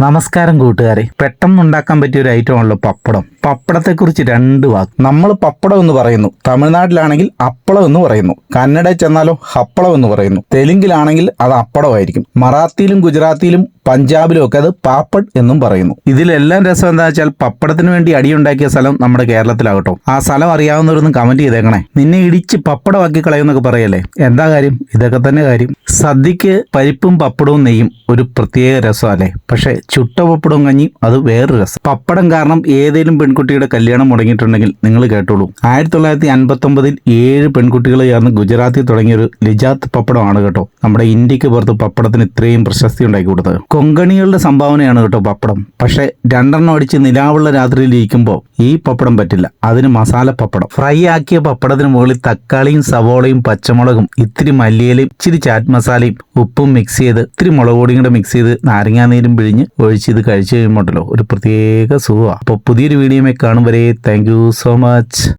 നമസ്കാരം കൂട്ടുകാരെ. പെട്ടെന്ന് ഉണ്ടാക്കാൻ പറ്റിയ ഒരു ഐറ്റം ആണല്ലോ പപ്പടം. പപ്പടത്തെക്കുറിച്ച് രണ്ട് വാക്ക്. നമ്മൾ പപ്പടം എന്ന് പറയുന്നു. തമിഴ്നാട്ടിലാണെങ്കിൽ അപ്പളം എന്ന് പറയുന്നു. കന്നഡയിൽ ചെന്നാലോ ഹപ്പളം എന്ന് പറയുന്നു. തെലുങ്കിലാണെങ്കിൽ അത് അപ്പടമായിരിക്കും. മറാത്തിയിലും ഗുജറാത്തിയിലും പഞ്ചാബിലും ഒക്കെ അത് പാപ്പഡ് എന്നും പറയുന്നു. ഇതിലെല്ലാം രസം എന്താ വെച്ചാൽ പപ്പടത്തിന് വേണ്ടി അടിയുണ്ടാക്കിയ സ്ഥലം നമ്മുടെ കേരളത്തിലാകട്ടോ. ആ സ്ഥലം അറിയാവുന്നവരൊന്നും കമന്റ് ചെയ്തേക്കണേ. നിന്നെ ഇടിച്ച് പപ്പടമാക്കി കളയുന്നൊക്കെ പറയല്ലേ? എന്താ കാര്യം? ഇതൊക്കെ തന്നെ കാര്യം. സദ്യക്ക് പരിപ്പും പപ്പടവും നെയ്യും ഒരു പ്രത്യേക രസമല്ലേ? പക്ഷെ ചുട്ട പപ്പടവും കഞ്ഞിയും അത് വേറൊരു രസം. പപ്പടം കാരണം ഏതെങ്കിലും പെൺകുട്ടിയുടെ കല്യാണം മുടങ്ങിയിട്ടുണ്ടെങ്കിൽ നിങ്ങൾ കേട്ടോളൂ. ആയിരത്തി തൊള്ളായിരത്തി അൻപത്തി ഒമ്പതിൽ ഏഴ് പെൺകുട്ടികൾ ചേർന്ന് ഗുജറാത്തിൽ തുടങ്ങിയ ഒരു ലിജാത്ത് പപ്പടമാണ് കേട്ടോ നമ്മുടെ ഇന്ത്യയ്ക്ക് പുറത്ത് പപ്പടത്തിന് ഇത്രയും പ്രശസ്തി ഉണ്ടാക്കി കൊടുത്തത്. കൊങ്കണികളുടെ സംഭാവനയാണ് കേട്ടോ പപ്പടം. പക്ഷേ രണ്ടെണ്ണം അടിച്ച് നിലാവുള്ള രാത്രിയിൽ ഇരിക്കുമ്പോൾ ഈ പപ്പടം പറ്റില്ല. അതിന് മസാല പപ്പടം. ഫ്രൈ ആക്കിയ പപ്പടത്തിന് മുകളിൽ തക്കാളിയും സവോളയും പച്ചമുളകും ഇത്തിരി മല്ലിയിലയും ഇച്ചിരി ചാറ്റ് മസാലയും ഉപ്പും മിക്സ് ചെയ്ത് ഇത്തിരി മുളക് പൊടിയും കൂടെ മിക്സ് ചെയ്ത് നാരങ്ങാ നീരും പിഴിഞ്ഞ് ഒഴിച്ച് ഇത് കഴിച്ചു കഴിയുമ്പോണ്ടല്ലോ ഒരു പ്രത്യേക സുഖമാണ് അപ്പോൾ പുതിയൊരു വീഡിയോയിൽ കാണും വരെ. Thank so much